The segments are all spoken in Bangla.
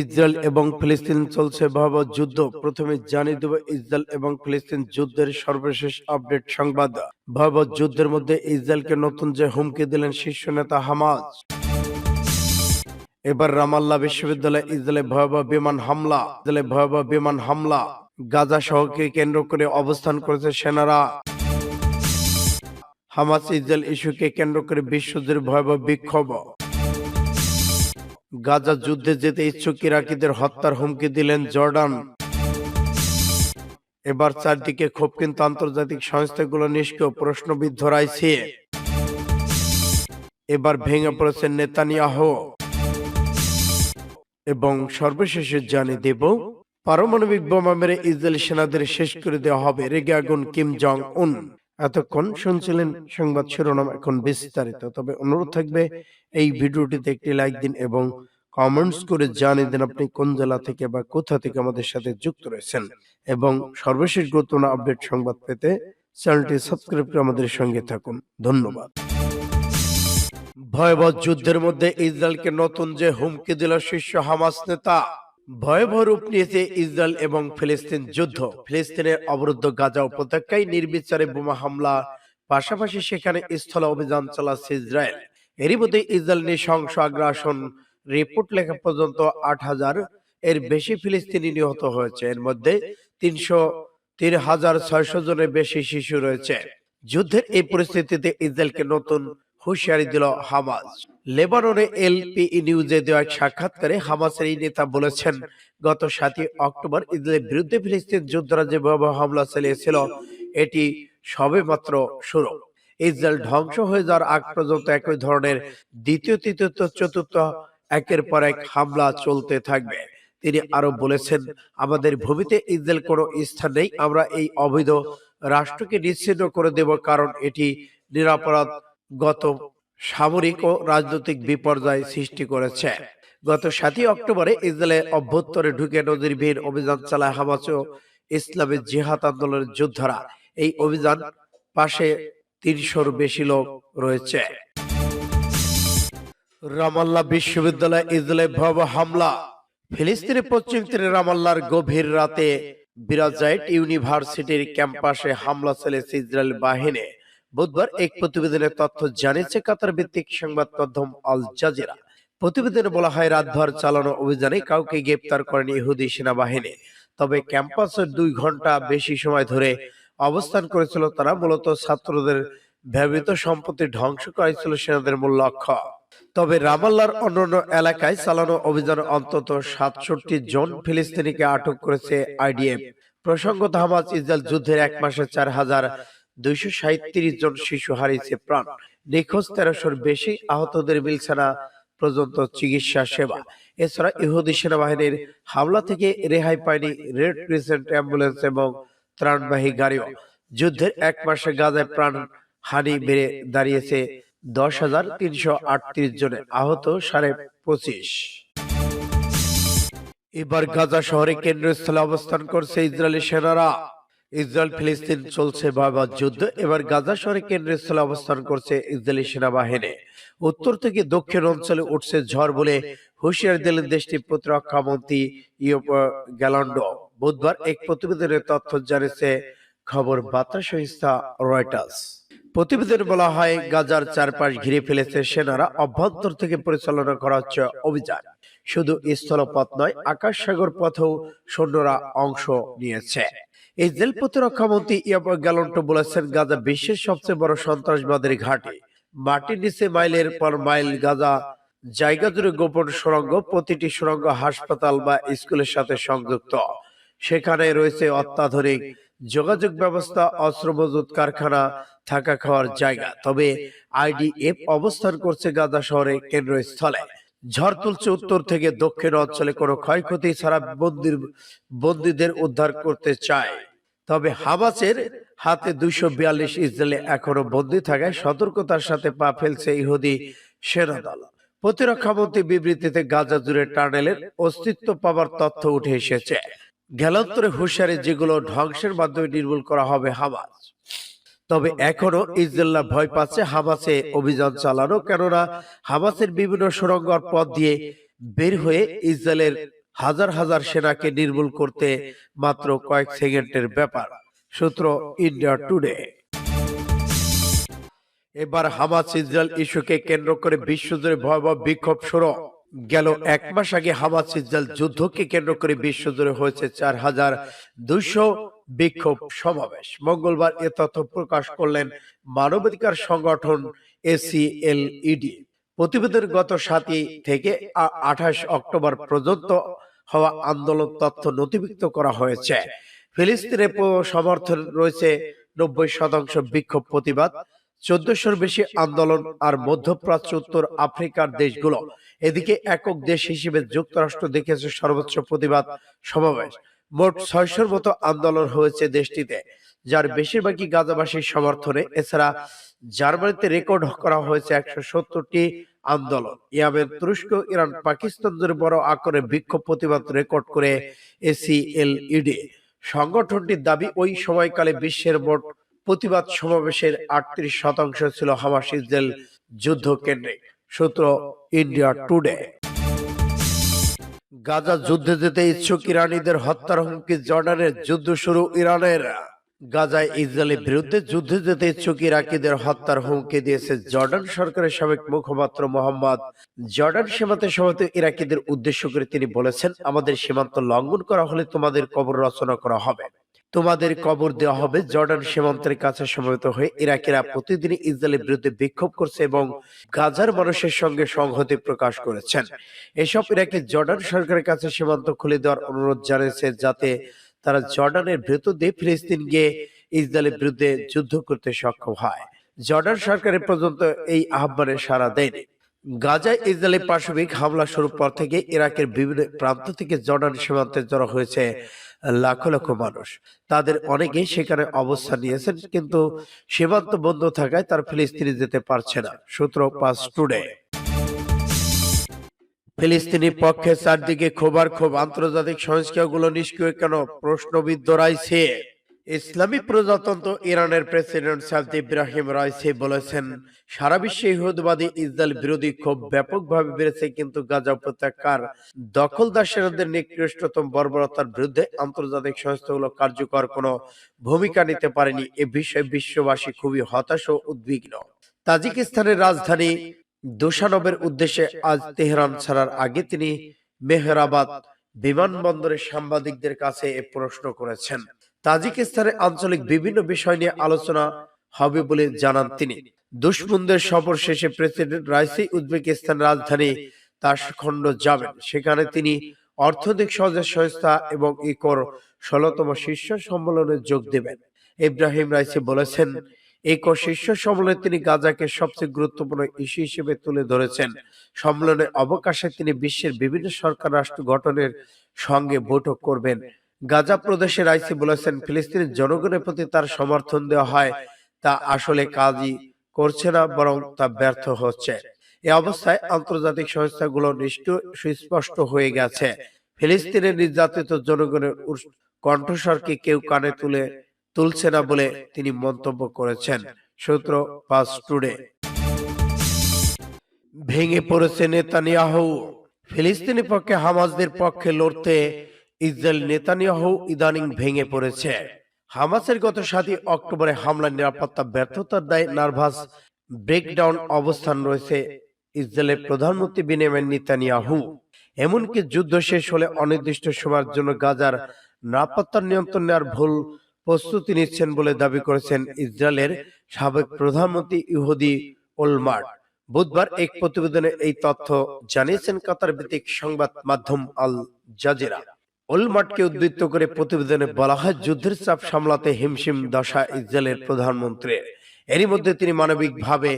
ইসরায়েল এবং ফিলিস্তিন চলছে ভয়াবহ যুদ্ধ। প্রথমে জানিয়ে দেব, ইসরায়েল এবং ফিলিস্তিন যুদ্ধের সর্বশেষ আপডেট সংবাদ। ভয়াবহ যুদ্ধের মধ্যে ইসরায়েলকে নতুন যে হুমকি দিলেন শীর্ষ নেতা হামাজ এবার রামাল্লা বিশ্ববিদ্যালয়ে ইসরায়েলে ভয়াবহ বিমান হামলা, ইসরায়েলে ভয়াবহ বিমান হামলা। গাজা শহরকে কেন্দ্র করে অবস্থান করেছে সেনারা। হামাস ইসরায়েল ইস্যুকে কেন্দ্র করে বিশ্বজুড়ে ভয়াবহ বিক্ষোভ। গাজা যুদ্ধে যেতে ইচ্ছুক ইরাকিদের হত্যার হুমকি দিলেন জর্ডান। এবার চারদিকে ক্ষোভ কিন্তু আন্তর্জাতিক সংস্থাগুলো নিষ্ক্রিয়, প্রশ্নবিদ্ধ রাইছে এবার ভেঙে পড়েছেন নেতানিয়াহ। এবং সর্বশেষে জানিয়ে দেব, পারমাণবিক বোমা মেরে ইসরায়েল সেনাদের শেষ করে দেওয়া হবে রেগে আগুন কিম জং উন এতক্ষণ শুনছিলেন সংবাদ শিরোনাম এখন বিস্তারিত, তবে অনুরোধ থাকবে এই ভিডিওটিতে একটি লাইক দিন এবং কমেন্টস করে জানিয়ে দিন আপনি কোন জেলা থেকে বা কোথা থেকে আমাদের সাথে যুক্ত রয়েছেন এবং সর্বশেষ গুরুত্বপূর্ণ আপডেট সংবাদ পেতে চ্যানেলটি সাবস্ক্রাইব করে আমাদের সঙ্গে থাকুন। ধন্যবাদ। ভয়াবহ যুদ্ধের মধ্যে ইসরায়েলকে নতুন যে হুমকি দিল শীর্ষ হামাস নেতা। ভয়াবহ রূপ নিয়েছে ইসরায়েল এবং ফিলিস্তিন যুদ্ধ। ফিলিস্তিনের অবরুদ্ধ গাজা উপত্যকায় নির্বিচারে বোমা হামলা। পাশাপাশি সেখানে স্থল অভিযান চালাচ্ছে ইসরায়েল এরই মধ্যে ইসরায়েল নৃশংস আগ্রাসন রিপোর্ট লেখা পর্যন্ত আট হাজার এর বেশি ফিলিস্তিনি নিহত হয়েছে। এর মধ্যে তিনশো তিন হাজার ছয়শো জনের বেশি শিশু রয়েছে। যুদ্ধের এই পরিস্থিতিতে ইসরায়েলকে নতুন হুঁশিয়ারি দিল হামাস। লেবাননে এলপিই নিউজে দেওয়া সাক্ষাৎকারে হামাসের এই নেতা বলেছেন গত সাতই অক্টোবর ইসরায়েলের বিরুদ্ধে ফিলিস্তিন যোদ্ধারা যে ভয়াবহ হামলা চালিয়েছিল। এটি সবে মাত্র শুরু। ইসরায়েল ধ্বংস হয়ে যাওয়ার আগ পর্যন্ত একই ধরনের দ্বিতীয় তৃতীয় চতুর্থ একের পর এক হামলা চলতে থাকবে। তিনি আরও বলেছেন, আমাদের ভূমিতে ইসরায়েল কোনো স্থান নেই, আমরা এই অবৈধ রাষ্ট্রকে নিশ্চিন্ন করে দেব কারণ এটি নিরাপরাধ গত সামরিক ও রাজনৈতিক বিপর্যয় সৃষ্টি করেছে। গত সাতই অক্টোবরে ইসরায়েলের অভ্যন্তরে ঢুকে নজিরবিহীন অভিযান চালায় হামাস ও ইসলামী জিহাদ আন্দোলনের যোদ্ধারা। এই অভিযান পাশে তিনশোর বেশি লোক রয়েছে। রামাল্লা বিশ্ববিদ্যালয়ে ইসরায়েলের ভয়াবহ হামলা। ফিলিস্তিনের পশ্চিম তীরে রামাল্লার গভীর রাতে বিরাজাইট ইউনিভার্সিটির ক্যাম্পাসে হামলা চালিয়েছে ইসরায়েল বাহিনী। বুধবার এক প্রতিবেদনের তথ্য জানিয়েছে কাতার ভিত্তিক সংবাদ মাধ্যম আল জাজিরা। প্রতিবেদনে বলা হয় রাতভর চালানো অভিযানে কাউকে গ্রেপ্তার করেনি ইহুদি সেনাবাহিনী। তবে ক্যাম্পাসের দুই ঘণ্টা বেশি সময় ধরে অবস্থান করেছিল তারা মূলত ছাত্রদের ব্যবহৃত সম্পত্তি ধ্বংস করাই ছিল সেনাদের মূল লক্ষ্য। তবে রামাল্লার অন্যান্য এলাকায় চালানো অভিযান অন্তত সাতষট্টি জন ফিলিস্তিনিকে আটক করেছে আইডিএফ। প্রসঙ্গত হামাজ ইসরায়েল যুদ্ধের এক মাসে চার হাজার দুইশো সাঁত্রিশ জন শিশু হারিয়েছে প্রাণ। নিখোঁজ তেরোশোর বেশি আহতদের মিলছে না পর্যন্ত চিকিৎসা সেবা। এছাড়া ইহুদি সেনাবাহিনীর হামলা থেকে রেহাই পায়নি রেড ক্রিসেন্ট অ্যাম্বুলেন্স এবং ত্রাণবাহী গাড়িও। যুদ্ধের এক মাসে গাজায় প্রাণ হানি বেড়ে দাঁড়িয়েছে দশ হাজার তিনশো আটত্রিশ জনে, আহত সাড়ে পঁচিশ। এবার গাজা শহরে কেন্দ্রস্থলে অবস্থান করছে ইসরায়েলি সেনারা। ইসরায়েল ফিলিস্তিন চলছে ভয়াবহ যুদ্ধ, এবার গাজা শহরে কেন্দ্রস্থলে অবস্থান করছে ইসরায়েলি সেনাবাহিনী। উত্তর থেকে দক্ষিণ অঞ্চলে উঠছে ঝড় বলে হুঁশিয়ার দিলেন দেশটির প্রতিরক্ষা মন্ত্রী ইউপ গ্যালান্ডো। বুধবার এক প্রতিবেদনের তথ্য জানিয়েছে খবর বার্তা সংস্থা রয়টার্স। প্রতিবেদনে বলা হয়, গাজার চারপাশ ঘিরে ফেলেছে সেনারা অভ্যন্তর থেকে পরিচালনা করা হচ্ছে অভিযান। শুধু স্থলপথ নয়, আকাশ সাগর পথেও সৈন্যরা অংশ নিয়েছে। ইসরায়েল প্রতিরক্ষা মন্ত্রী ইয়াব গ্যালন্টো বলেছেন, গাজা বিশ্বের সবচেয়ে বড় সন্ত্রাসবাদের ঘাঁটি। মাটির নিচে মাইলের পর মাইল গাজা জায়গা জুড়ে গোপন সুরঙ্গ, প্রতিটি সুরঙ্গ হাসপাতাল বা স্কুলের সাথে সংযুক্ত। সেখানে রয়েছে অত্যাধুনিক যোগাযোগ ব্যবস্থা অস্ত্র মজুত কারখানা, থাকা খাওয়ার জায়গা। তবে আইডিএফ অবস্থান করছে গাজা শহরে কেন্দ্রস্থলে। ঝড় তুলছে উত্তর থেকে দক্ষিণ অঞ্চলে কোনো ক্ষয়ক্ষতি ছাড়া বন্দির, বন্দীদের উদ্ধার করতে চায়। তবে হাবাসের হাতে দুইশো বিয়াল্লিশ ইসরায়েলে এখনও বন্দী থাকায় সতর্কতার সাথে পা ফেলছে ইহুদি সেনাদল প্রতিরক্ষা মন্ত্রী বিবৃতিতে গাজা জুড়ে টানেলের অস্তিত্ব পাওয়ার তথ্য উঠে এসেছে। গেলান্তরে হুঁশিয়ারি যেগুলো ধ্বংসের মাধ্যমে নির্মূল করা হবে হামাস। তবে এখনও ইসরায়েলরা ভয় পাচ্ছে হামাসে অভিযান চালানো, কেননা হামাসের বিভিন্ন সুরঙ্গর পথ দিয়ে বের হয়ে ইসরায়েলের হাজার হাজার সেনাকে নির্মূল করতে মাত্র কয়েক সেকেন্ডের ব্যাপার, সূত্র ইন্ডিয়া টুডে। এবার হামাস ইসরায়েল ইস্যুকে কেন্দ্র করে বিশ্বজুড়ে ভয়াবহ বিক্ষোভ শুরু। গেল এক মাস আগে হামাস ইসরায়েল যুদ্ধকে কেন্দ্র করে বিশ্বজুড়ে হয়েছে চার হাজার দুইশো বিক্ষোভ সমাবেশ। মঙ্গলবার এ তথ্য প্রকাশ করলেন মানবাধিকার সংগঠন এসিএলইডি প্রতিবেদন গত সাতই থেকে আঠাশ অক্টোবর পর্যন্ত হওয়া আন্দোলন তথ্য নথিভুক্ত করা হয়েছে। ফিলিস্তিনের সমর্থন রয়েছে নব্বই শতাংশ বিক্ষোভ প্রতিবাদ। চোদ্দশোর বেশি আন্দোলন আর মধ্যপ্রাচ্য, উত্তর আফ্রিকার দেশগুলো। এদিকে একক দেশ হিসেবে যুক্তরাষ্ট্র দেখেছে সর্বোচ্চ প্রতিবাদ সমাবেশ। মোট ছয়শোর মতো আন্দোলন হয়েছে দেশটিতে, যার বেশিরভাগই গাজাবাসীর সমর্থনে। এছাড়া জার্মানিতে রেকর্ড করা হয়েছে একশো সত্তরটি আন্দোলন। ইয়ামেন, তুরস্ক, ইরান, পাকিস্তান জুড়ে বড় আকারে বিক্ষোভ প্রতিবাদ রেকর্ড করে এসিএলইডি। সংগঠনটির দাবি, ওই সময়কালে বিশ্বের মোট প্রতিবাদ সমাবেশের আটত্রিশ শতাংশ ছিল হামাস ইসরায়েল যুদ্ধ কেন্দ্রে সূত্র ইন্ডিয়া টুডে গাজা যুদ্ধে যেতে ইচ্ছুক ইরানিদের হত্যার হুমকি জর্ডানের যুদ্ধ শুরু ইরানের। গাজায় ইসরায়েলের বিরুদ্ধে যুদ্ধে যেতে ইচ্ছুক ইরাকিদের হত্যার হুমকি দিয়েছে জর্ডান সরকারের সাবেক মুখপাত্র মোহাম্মদ জর্ডান সীমান্তে সমবেত ইরাকিদের উদ্দেশ্য করে তিনি বলেছেন আমাদের সীমান্ত লঙ্ঘন করা হলে তোমাদের কবর রচনা করা হবে। তোমাদের কবর দেওয়া হবে জর্ডান সীমান্তের কাছে সমবেত হয়ে। ইরাকিরা প্রতিদিন ইসরায়েলের বিরুদ্ধে বিক্ষোভ করছে এবং গাজার মানুষের সঙ্গে সংহতি প্রকাশ করেছেন। এসব ইরাকি জর্ডান সরকারের কাছে সীমান্ত খুলে দেওয়ার অনুরোধ জানিয়েছে যাতে তারা জর্ডানের ভেতর দিয়ে ফিলিস্তিন গিয়ে ইসরায়েলের বিরুদ্ধে যুদ্ধ করতে সক্ষম হয়। জর্ডান সরকারের পর্যন্ত এই আহ্বানে সাড়া দেয়নি। গাজায় ইসরায়েলের পাশবিক হামলা শুরুর পর থেকে ইরাকের বিভিন্ন প্রান্ত থেকে জর্ডান সীমান্তে জড়ো হয়েছে লাখো লক্ষ মানুষ। তাদের অনেকেই সেখানে অবস্থান নিয়েছেন, কিন্তু সীমান্ত বন্ধ থাকায় তার ফিলিস্তিনি যেতে পারছে না। সূত্র পাঁচ টুডে। ফিলিস্তিনি পক্ষে চারদিকে খোবার ক্ষোভ। আন্তর্জাতিক সংস্থাগুলো নিষ্ক্রিয়। কেন? প্রশ্নবিদ্ধ রাইছে ইসলামী প্রজাতন্ত্র ইরানের প্রেসিডেন্ট সাদ ইব্রাহিম রাইসি বলেছেন, সারা বিশ্বে ইহুদবাদী ইসরায়েল বিরোধী ক্ষোভ ব্যাপকভাবে বেড়েছে, কিন্তু গাজা উপত্যকার দখলদার সেনাদের নিকৃষ্টতম বর্বরতার বিরুদ্ধে আন্তর্জাতিক সংস্থাগুলো কার্যকর কোনো ভূমিকা নিতে পারেনি। এ বিষয়ে বিশ্ববাসী খুবই হতাশ ও উদ্বিগ্ন। তাজিকিস্তানের রাজধানী দোশানবের উদ্দেশ্যে আজ তেহরান ছাড়ার আগে তিনি মেহরাবাদ বিমানবন্দরে সাংবাদিকদের কাছে এ প্রশ্ন করেছেন। তাজিকিস্তানের আঞ্চলিক বিভিন্ন বিষয় নিয়ে আলোচনা হবে বলে জানান তিনি। দুশ্মনদের সফর শেষে প্রেসিডেন্ট রাইসি উজবেকিস্তান রাজধানী তাসখণ্ড যাবেন। সেখানে তিনি অর্থনৈতিক সহযোগ সংস্থা এবং ইকোর ষোলতম শীর্ষ সম্মেলনে যোগ দেবেন। ইব্রাহিম রাইসি বলেছেন ইকো শীর্ষ সম্মেলনে তিনি গাজাকে সবচেয়ে গুরুত্বপূর্ণ ইস্যু হিসেবে তুলে ধরেছেন। সম্মেলনের অবকাশে তিনি বিশ্বের বিভিন্ন সরকার রাষ্ট্র গঠনের সঙ্গে বৈঠক করবেন। গাজা প্রদেশে রাইসি বলেছেন ফিলিস্তিনের জনগণের প্রতি তার সমর্থন দেওয়া হয়, তা আসলে কাজই করছে না, বরং তা ব্যর্থ হচ্ছে। এ অবস্থায় আন্তর্জাতিক সংস্থাগুলো নিষ্ঠুর সুস্পষ্ট হয়ে গেছে। ফিলিস্তিনের নির্যাতিত জনগণের কণ্ঠস্বরকে কেউ কানে তুলে, তুলছে না বলে তিনি মন্তব্য করেছেন, সূত্র পাস টুডে। ভেঙে পড়েছে নেতানিয়াহু। ফিলিস্তিনি পক্ষে হামাজদের পক্ষে লড়তে ইসরায়েল নেতানিয়াহু ইদানিং ভেঙে পড়েছে। হামাসের গত সাতই অক্টোবরে হামলার নিরাপত্তা ব্যর্থতার দায় নার্ভাস ব্রেকডাউন অবস্থান রয়েছে ইসরায়েলের প্রধানমন্ত্রী বিনিয়ামিন নেতানিয়াহু। এমনকি যুদ্ধ শেষ হলে অনির্দিষ্ট সময়ের জন্য গাজার নিরাপত্তার নিয়ন্ত্রণ নেওয়ার ভুল প্রস্তুতি নিচ্ছেন বলে দাবি করেছেন ইসরায়েলের সাবেক প্রধানমন্ত্রী ইহুদি ওলমার্ট। বুধবার এক প্রতিবেদনে এই তথ্য জানিয়েছেন কাতার ভিত্তিক সংবাদ মাধ্যম আল জাজিরা। ওলমার্টকে উদ্ধৃত করে প্রতিবেদনে বলা হয়, যুদ্ধের চাপ সামলাতে হিমশিম দশা ইসরায়েলের প্রধানমন্ত্রী। এরই মধ্যে তিনি মানবিকভাবে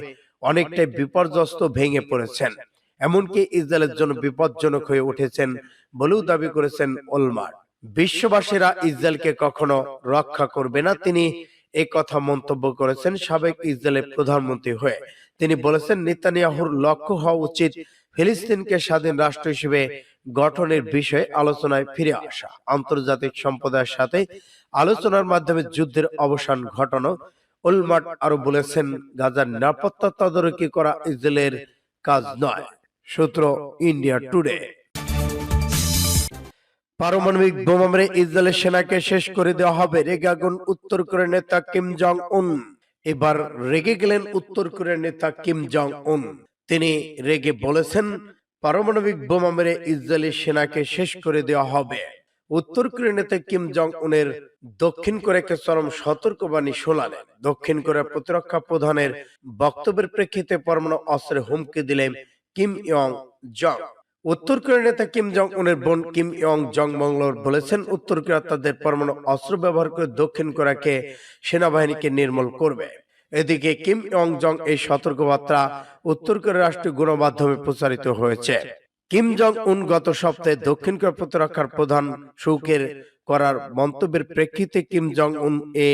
অনেকটাই বিপর্যস্ত ভেঙে পড়েছেন। এমনকি ইসরায়েলের জন্য বিপজ্জনক হয়ে উঠেছেন বলেও দাবি করেছেন ওলমার্ট বিশ্ববাসীরা ইসরায়েলকে কখনো রক্ষা করবে না। তিনি এই কথা মন্তব্য করেছেন সাবেক ইসরায়েলের প্রধানমন্ত্রী হয়ে। তিনি বলেছেন, নেতানিয়াহুর লক্ষ্য হওয়া উচিত ফিলিস্তিনকে স্বাধীন রাষ্ট্র হিসেবে গঠনের বিষয়ে আলোচনায় ফিরে আসা। আন্তর্জাতিক সম্প্রদায়ের সাথে আলোচনার মাধ্যমে যুদ্ধের অবসান ঘটানো উলমাট আরও বলেছেন, গাজার নিরাপত্তা তদারকি করা ইসরায়েলের কাজ নয়, সূত্র ইন্ডিয়া টুডে। পারমাণবিক বোমা মেরে ইসরায়েলের সেনাকে শেষ করে দেওয়া হবে রেগাগুন, উত্তর কোরিয়ার নেতা কিম জং উন এবার রেগে গেলেন উত্তর কোরিয়ার নেতা কিম জং উন তিনি রেগে বলেছেন পারমাণবিক বোমা মেরে ইসরায়েলি সেনাকে শেষ করে দেওয়া হবে। উত্তর কোরিয়ার নেতা কিম জং উনের দক্ষিণ কোরিয়াকে চরম সতর্কবাণী শোনালেন। দক্ষিণ কোরিয়ার প্রতিরক্ষা প্রধানের বক্তব্যের প্রেক্ষিতে পরমাণু অস্ত্রের হুমকি দিলেন কিম ইয়ং জং উত্তর কোরিয়ার নেতা কিম জং উনের বোন কিম ইয়ং জং মঙ্গলবার বলেছেন, উত্তর কোরিয়া তাদের পরমাণু অস্ত্র ব্যবহার করে দক্ষিণ কোরিয়াকে সেনাবাহিনীকে নির্মূল করবে। এদিকে কিম ইয়ং জং এই সতর্কবার্তা উত্তর কোরিয়ার রাষ্ট্রীয় গণমাধ্যমে প্রচারিত হয়েছে। কিম জং উন গত সপ্তাহে দক্ষিণ কোরিয়া প্রতিরক্ষার প্রধান সুকের করার মন্তব্যের প্রেক্ষিতে কিম জং উন এ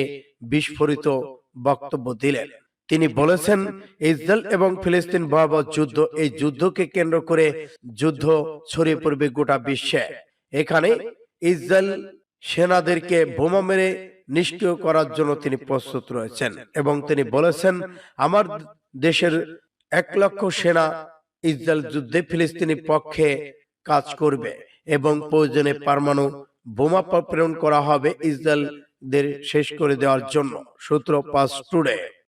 বিস্ফোরিত বক্তব্য দিলেন। তিনি বলেছেন, ইসরায়েল এবং ফিলিস্তিন ভয়াবহ যুদ্ধ, এই যুদ্ধকে কেন্দ্র করে যুদ্ধ ছড়িয়ে পড়বে গোটা বিশ্বে। এখানে ইসরায়েল সেনাদেরকে বোমা মেরে নিষ্ক্রিয় করার জন্য তিনি প্রস্তুত রয়েছেন এবং তিনি বলেছেন, আমার দেশের এক লক্ষ সেনা ইসরায়েল যুদ্ধে ফিলিস্তিনি পক্ষে কাজ করবে এবং প্রয়োজনে পারমাণু বোমা প্রেরণ করা হবে ইসরায়েলদের শেষ করে দেওয়ার জন্য। সূত্র পাস টুডে।